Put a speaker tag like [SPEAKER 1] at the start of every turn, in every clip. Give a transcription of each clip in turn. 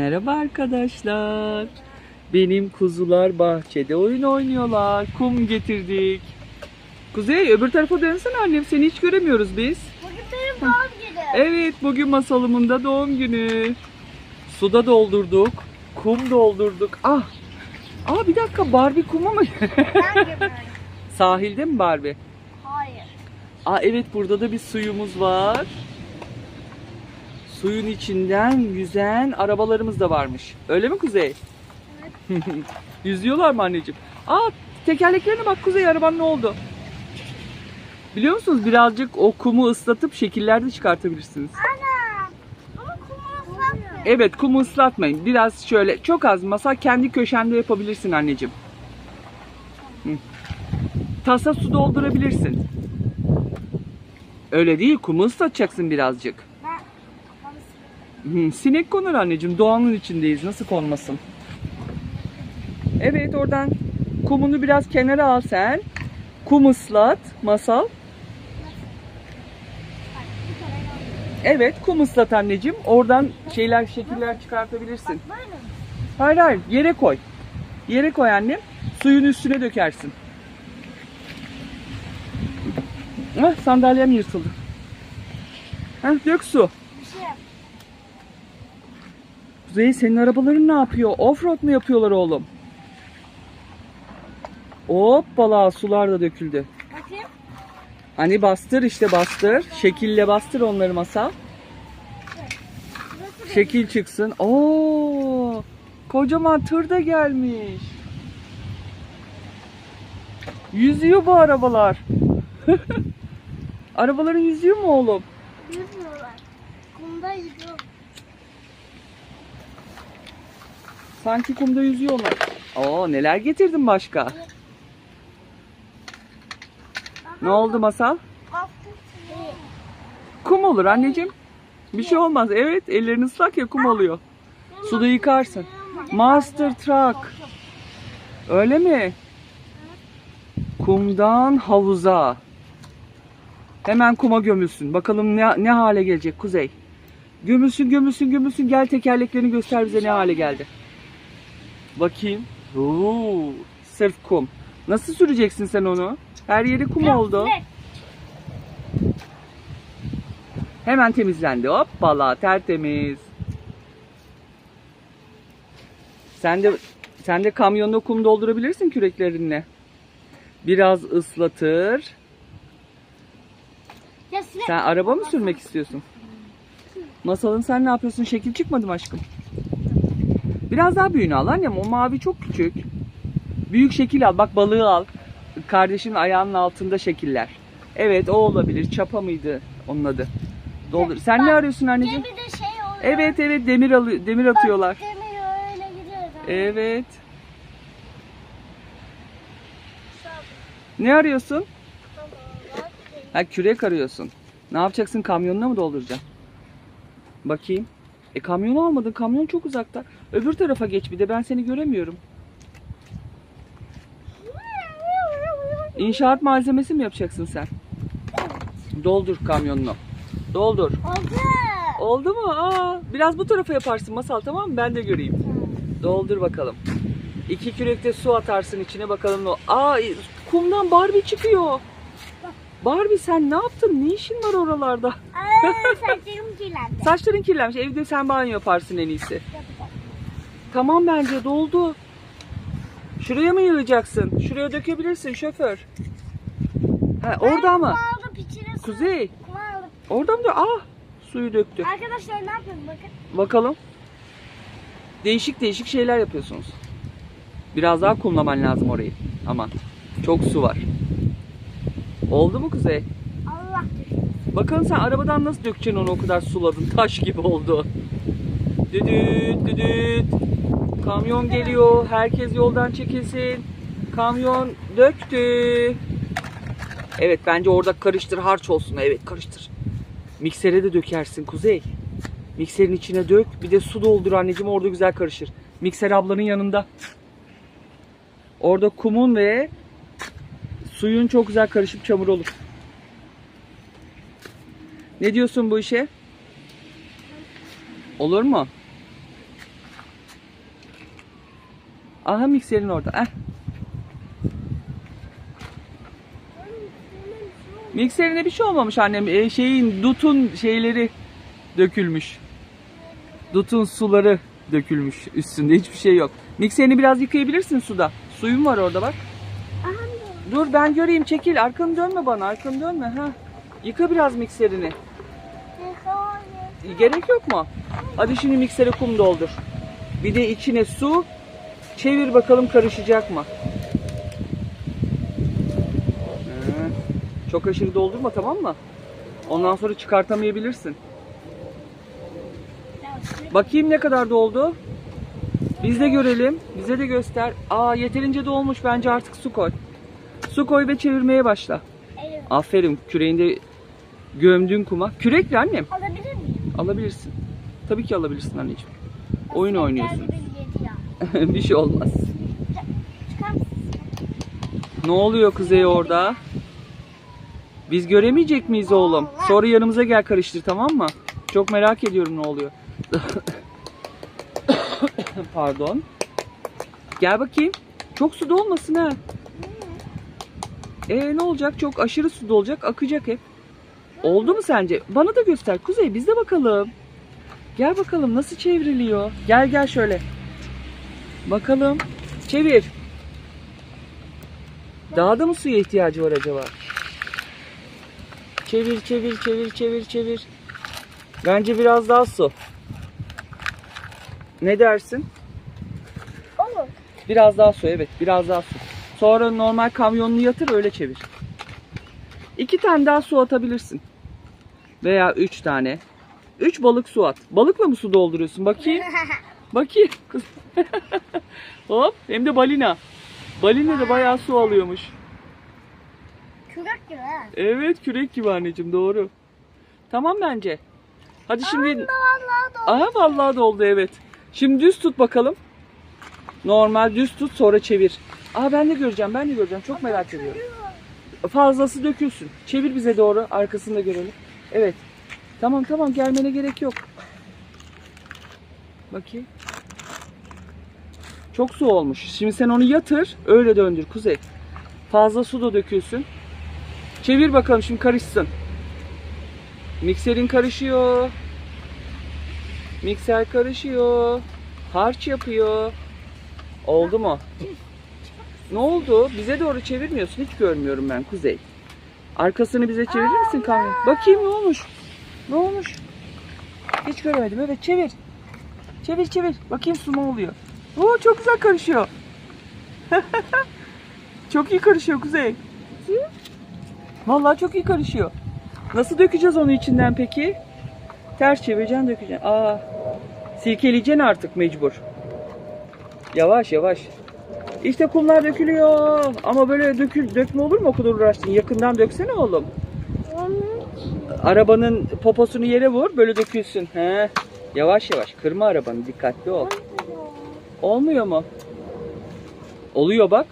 [SPEAKER 1] Merhaba arkadaşlar. Benim kuzular bahçede oyun oynuyorlar. Kum getirdik. Kuzey öbür tarafa dönsene annem seni hiç göremiyoruz biz.
[SPEAKER 2] Bugün benim doğum günüm.
[SPEAKER 1] Evet bugün masalımın da doğum günü. Suda doldurduk. Kum doldurduk. Ah. Aa bir dakika Barbie kumu mu? Sahilde mi Barbie?
[SPEAKER 2] Hayır.
[SPEAKER 1] Aa evet burada da bir suyumuz var. Suyun içinden yüzen arabalarımız da varmış. Öyle mi Kuzey? Yüzüyorlar mı anneciğim? Aa tekerleklerine bak Kuzey araban ne oldu? Biliyor musunuz birazcık o kumu ıslatıp şekiller de çıkartabilirsiniz.
[SPEAKER 2] Ana. Ama kumu ıslatmıyor.
[SPEAKER 1] Evet kumu ıslatmayın. Biraz şöyle çok az masa kendi köşende yapabilirsin anneciğim. Hı. Tasa su doldurabilirsin. Öyle değil kumu ıslatacaksın birazcık. Hı, sinek konur anneciğim. Doğanın içindeyiz. Nasıl konmasın? Evet oradan kumunu biraz kenara al sen. Kum ıslat masal. Evet kum ıslat anneciğim. Oradan şeyler şekiller çıkartabilirsin. Hayır hayır yere koy. Yere koy annem. Suyun üstüne dökersin. Hah sandalyem yırtıldı. Hah dök su. Kuzey senin arabaların ne yapıyor? Offroad mu yapıyorlar oğlum? Hoppala sular da döküldü.
[SPEAKER 2] Bakayım.
[SPEAKER 1] Hani bastır işte bastır. Şekille bastır onları.
[SPEAKER 2] Burası
[SPEAKER 1] Şekil çıksın. Oo! Kocaman tır da gelmiş. Yüzüyor bu arabalar. Arabaların yüzüyor mu oğlum?
[SPEAKER 2] Yüzmüyorlar. Kumda yüzüyor.
[SPEAKER 1] Sanki kumda yüzüyorlar. Oo neler getirdin başka? Ne oldu masal? Kum olur anneciğim. Bir şey olmaz. Evet ellerin ıslak ya kum oluyor. Suda yıkarsın. Master Truck. Öyle mi? Kumdan havuza. Hemen kuma gömülsün. Bakalım ne, ne hale gelecek Kuzey. Gömülsün gömülsün gömülsün. Gel tekerleklerini göster bize ne hale geldi. Bakayım. Oo, sırf kum. Nasıl süreceksin sen onu? Her yeri kum oldu.
[SPEAKER 2] Ne?
[SPEAKER 1] Hemen temizlendi. Hoppala tertemiz. Sen de sen de kamyonda kum doldurabilirsin küreklerinle. Biraz ıslatır.
[SPEAKER 2] Ya.
[SPEAKER 1] Sen araba mı sürmek istiyorsun? Masalın sen ne yapıyorsun? Şekil çıkmadı mı aşkım? Biraz daha büyüğünü al annem. O mavi çok küçük. Büyük şekil al. Bak balığı al. Kardeşin ayağının altında şekiller. Evet o olabilir. Çapa mıydı onun adı? Doldur. Sen ne arıyorsun anneciğim?
[SPEAKER 2] Gemide şey oluyor.
[SPEAKER 1] Evet evet demir alıyor, demir atıyorlar.
[SPEAKER 2] Bak, demir öyle gidiyor.
[SPEAKER 1] Evet. Ne arıyorsun? Ha kürek arıyorsun. Ne yapacaksın? Kamyonuna mı dolduracaksın? Bakayım. E kamyonu almadın. Kamyon çok uzakta. Öbür tarafa geç bir de ben seni göremiyorum. İnşaat malzemesi mi yapacaksın sen? Doldur kamyonunu. Doldur.
[SPEAKER 2] Oldu.
[SPEAKER 1] Oldu mu? Aa, biraz bu tarafa yaparsın masal tamam mı? Ben de göreyim. Doldur bakalım. İki kürekte su atarsın içine bakalım. Ne... Aa, kumdan Barbie çıkıyor. Barbie sen ne yaptın? Ne işin var oralarda?
[SPEAKER 2] Aa, saçlarım kirlendi.
[SPEAKER 1] Saçların kirlenmiş. Evde sen banyo yaparsın en iyisi. Tamam bence doldu. Şuraya mı yığacaksın? Şuraya dökebilirsin şoför. Ha, orada mı?
[SPEAKER 2] İçine su.
[SPEAKER 1] Kuzey. Orada mı? Ah suyu döktü.
[SPEAKER 2] Arkadaşlar ne yapıyorum bakın.
[SPEAKER 1] Bakalım. Değişik değişik şeyler yapıyorsunuz. Biraz daha kumlaman lazım orayı. Aman. Çok su var. Oldu mu Kuzey?
[SPEAKER 2] Allah düşün.
[SPEAKER 1] Bakalım sen arabadan nasıl dökeceksin onu o kadar suladın. Taş gibi oldu. Düdüt düdüt. Kamyon geliyor. Herkes yoldan çekilsin. Kamyon döktü. Evet bence orada karıştır harç olsun. Evet karıştır. Miksere de dökersin Kuzey. Mikserin içine dök. Bir de su doldur anneciğim orada güzel karışır. Mikser ablanın yanında. Orada kumun ve suyun çok güzel karışıp çamur olur. Ne diyorsun bu işe? Olur mu? Aha mikserin orada. Eh. Mikserine bir şey olmamış annem. E, şeyin dutun şeyleri dökülmüş. Dutun suları dökülmüş üstünde. Hiçbir şey yok. Mikserini biraz yıkayabilirsin suda. Suyum var orada bak. Dur ben göreyim çekil. Arkanı dönme bana. Arkanı dönme. Ha. Yıka biraz mikserini. Gerek yok mu? Hadi şimdi miksere kum doldur. Bir de içine su. Çevir bakalım karışacak mı? Çok aşırı doldurma tamam mı? Ondan sonra çıkartamayabilirsin. Bakayım ne kadar doldu. Biz de görelim. Bize de göster. Aa yeterince dolmuş. Bence artık su koy. Su koy ve çevirmeye başla.
[SPEAKER 2] Evet.
[SPEAKER 1] Aferin. Küreğinde gömdüğün kuma. Kürekle annem.
[SPEAKER 2] Alabilir miyim?
[SPEAKER 1] Alabilirsin. Tabii ki alabilirsin anneciğim. Oyun oynuyorsun.
[SPEAKER 2] Geldi beni yedi ya.
[SPEAKER 1] bir şey olmaz. Ne oluyor Kuzey orada? Biz göremeyecek miyiz oğlum? Sonra yanımıza gel karıştır tamam mı? Çok merak ediyorum ne oluyor. Pardon. Gel bakayım. Çok su olmasın ha. E ne olacak? Çok aşırı su olacak. Akacak hep. Oldu mu sence? Bana da göster. Kuzey biz de bakalım. Gel bakalım nasıl çevriliyor. Gel gel şöyle. Bakalım. Çevir. Daha da mı suya ihtiyacı var acaba? Çevir çevir çevir çevir çevir. Bence biraz daha su. Ne dersin?
[SPEAKER 2] Olur.
[SPEAKER 1] Biraz daha su evet biraz daha su. Sonra normal kamyonunu yatır öyle çevir. İki tane daha su atabilirsin. Veya üç tane. Üç balık su at. Balıkla mı su dolduruyorsun? Bakayım. Bakayım. Kız- Hop hem de balina. Balina da bayağı su alıyormuş.
[SPEAKER 2] Kürek gibi.
[SPEAKER 1] Evet kürek gibi anneciğim doğru. Tamam bence. Hadi şimdi...
[SPEAKER 2] Vallahi doğru.
[SPEAKER 1] Aha vallahi doldu evet. Şimdi düz tut bakalım. Normal düz tut sonra çevir. Aa ben de göreceğim ben de göreceğim çok merak ediyorum. Fazlası dökülsün. Çevir bize doğru arkasını da görelim. Evet. Tamam tamam gelmene gerek yok. Bakayım. Çok su olmuş. Şimdi sen onu yatır öyle döndür Kuzey. Fazla su da dökülsün. Çevir bakalım şimdi karışsın. Mikserin karışıyor. Mikser karışıyor. Harç yapıyor. Oldu mu? Ne oldu? Bize doğru çevirmiyorsun. Hiç görmüyorum ben Kuzey. Arkasını bize çevirir misin kamyon? Bakayım ne olmuş? Ne olmuş? Hiç göremedim. Evet çevir. Çevir çevir. Bakayım su ne oluyor? Oo çok güzel karışıyor. çok iyi karışıyor Kuzey. Vallahi çok iyi karışıyor. Nasıl dökeceğiz onu içinden peki? Ters çevireceksin dökeceksin. Aa, silkeleyeceksin artık mecbur. Yavaş yavaş. İşte kumlar dökülüyor. Ama böyle dökül, dökme olur mu o kadar uğraştın? Yakından döksene oğlum. Arabanın poposunu yere vur böyle dökülsün. He. Yavaş yavaş. Kırma arabanı dikkatli ol. Olmuyor mu? Oluyor bak.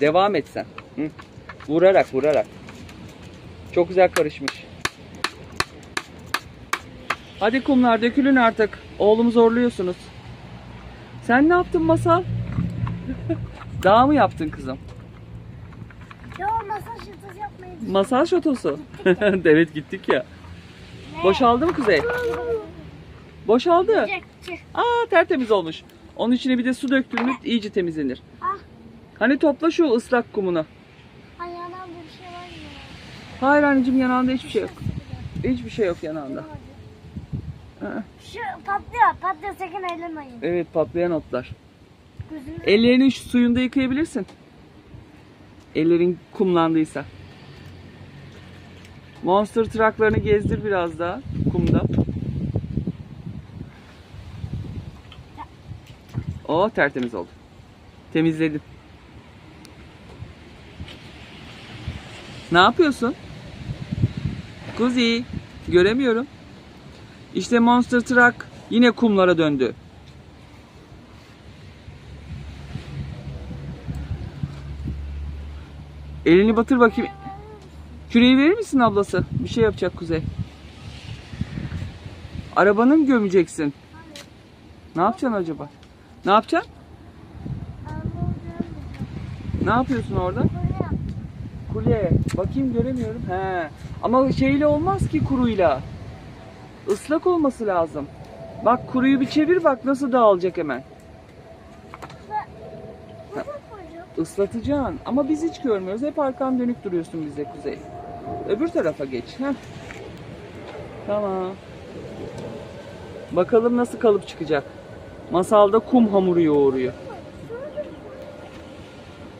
[SPEAKER 1] Devam et sen. Hı. Vurarak vurarak. Çok güzel karışmış. Hadi kumlar dökülün artık. Oğlumu zorluyorsunuz. Sen ne yaptın Masal? Daha mı yaptın kızım?
[SPEAKER 2] Yo masa şıtıs yapmayı
[SPEAKER 1] Masal şatosu. evet gittik ya. Boşaldı mı Kuzey? Boşaldı. Aa tertemiz olmuş. Onun içine bir de su döktün mü iyice temizlenir.
[SPEAKER 2] Ah.
[SPEAKER 1] Hani topla şu ıslak kumunu.
[SPEAKER 2] Ayağına bir şey var mı?
[SPEAKER 1] Hayır anneciğim yanağında hiçbir şey yok. Hiçbir şey yok yanağında. Aa,
[SPEAKER 2] Şu patlıyor. Patlıyor sakın ellemeyin.
[SPEAKER 1] Evet patlayan otlar.
[SPEAKER 2] Gözünü
[SPEAKER 1] Ellerini şu suyunda yıkayabilirsin. Ellerin kumlandıysa. Monster trucklarını gezdir biraz daha kumda. O tertemiz oldu. Temizledin. Ne yapıyorsun? Kuzi, göremiyorum. İşte Monster Truck yine kumlara döndü. Elini batır bakayım. Küreği verir misin ablası? Bir şey yapacak Kuzey. Arabanı mı gömeceksin? Ne yapacaksın acaba? Ne yapacaksın? Ne yapıyorsun orada? Kule. Bakayım göremiyorum. He. Ama şeyle olmaz ki kuruyla. Islak olması lazım. Bak kuruyu bir çevir bak nasıl dağılacak hemen.
[SPEAKER 2] Koyacağım.
[SPEAKER 1] Islatacaksın. Ama biz hiç görmüyoruz. Hep arkan dönük duruyorsun bize Kuzey. Öbür tarafa geç. Heh. Tamam. Bakalım nasıl kalıp çıkacak. Masalda kum hamuru yoğuruyor.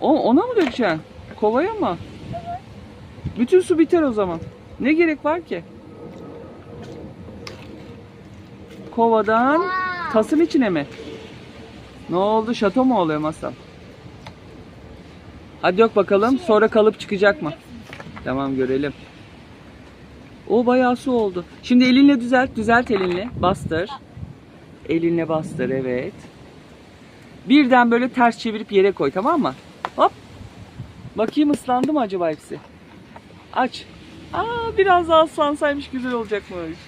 [SPEAKER 1] O, ona mı dökeceksin? Kovaya mı? Bütün su biter o zaman. Ne gerek var ki? Kovadan tasın içine mi? Ne oldu? Şato mu oluyor masal? Hadi yok bakalım. Sonra kalıp çıkacak mı? Tamam görelim. O bayağı su oldu. Şimdi elinle düzelt. Düzelt elinle. Bastır. Elinle bastır evet. Birden böyle ters çevirip yere koy tamam mı? Hop. Bakayım ıslandı mı acaba hepsi? Aç. Aa biraz daha ıslansaymış güzel olacakmış.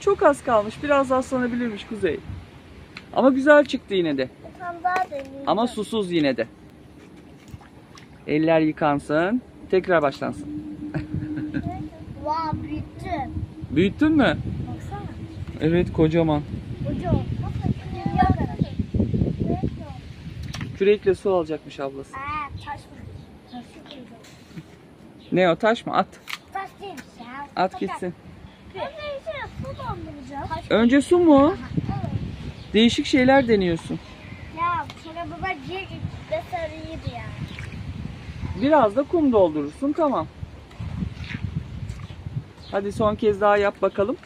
[SPEAKER 1] Çok az kalmış. Biraz daha ıslanabilirmiş Kuzey. Ama güzel çıktı yine de.
[SPEAKER 2] Deneyeyim.
[SPEAKER 1] Ama susuz yine de. Eller yıkansın. Tekrar başlansın.
[SPEAKER 2] Wow büyüttüm.
[SPEAKER 1] Büyüttün mü?
[SPEAKER 2] Baksana.
[SPEAKER 1] Evet kocaman. Kürekle su alacakmış ablası.
[SPEAKER 2] Aa taş mı? Taş.
[SPEAKER 1] Ne o taş mı? At.
[SPEAKER 2] Taş değilmiş ya.
[SPEAKER 1] At gitsin.
[SPEAKER 2] Önce su. Taş.
[SPEAKER 1] Önce su mu?
[SPEAKER 2] Evet.
[SPEAKER 1] Değişik şeyler deniyorsun.
[SPEAKER 2] Ya sonra baba de sarıydı ya.
[SPEAKER 1] Biraz da kum doldurursun tamam. Hadi son kez daha yap bakalım.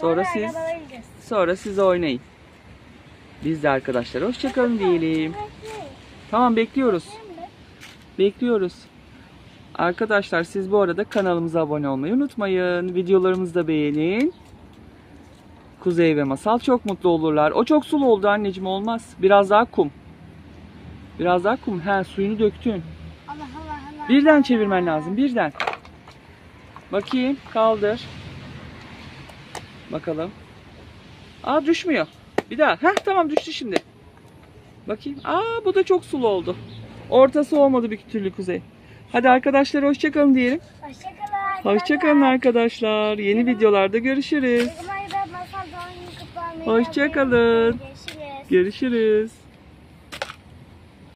[SPEAKER 1] Sonra siz sonra siz oynayın. Biz de arkadaşlar hoşçakalın diyelim. Tamam bekliyoruz. Bekliyoruz. Arkadaşlar siz bu arada kanalımıza abone olmayı unutmayın. Videolarımızı da beğenin. Kuzey ve Masal çok mutlu olurlar. O çok sulu oldu anneciğim olmaz. Biraz daha kum. Biraz daha kum. He suyunu döktün.
[SPEAKER 2] Allah Allah Allah.
[SPEAKER 1] Birden çevirmen lazım. Birden. Bakayım. Kaldır. Bakalım. Aa düşmüyor. Bir daha. Heh tamam düştü şimdi. Bakayım. Aa bu da çok sulu oldu. Ortası olmadı bir türlü kuzey. Hadi arkadaşlar hoşçakalın diyelim.
[SPEAKER 2] Hoşçakalın.
[SPEAKER 1] Hoşçakalın arkadaşlar. Yeni videolarda görüşürüz.
[SPEAKER 2] Hoşçakalın.
[SPEAKER 1] Görüşürüz.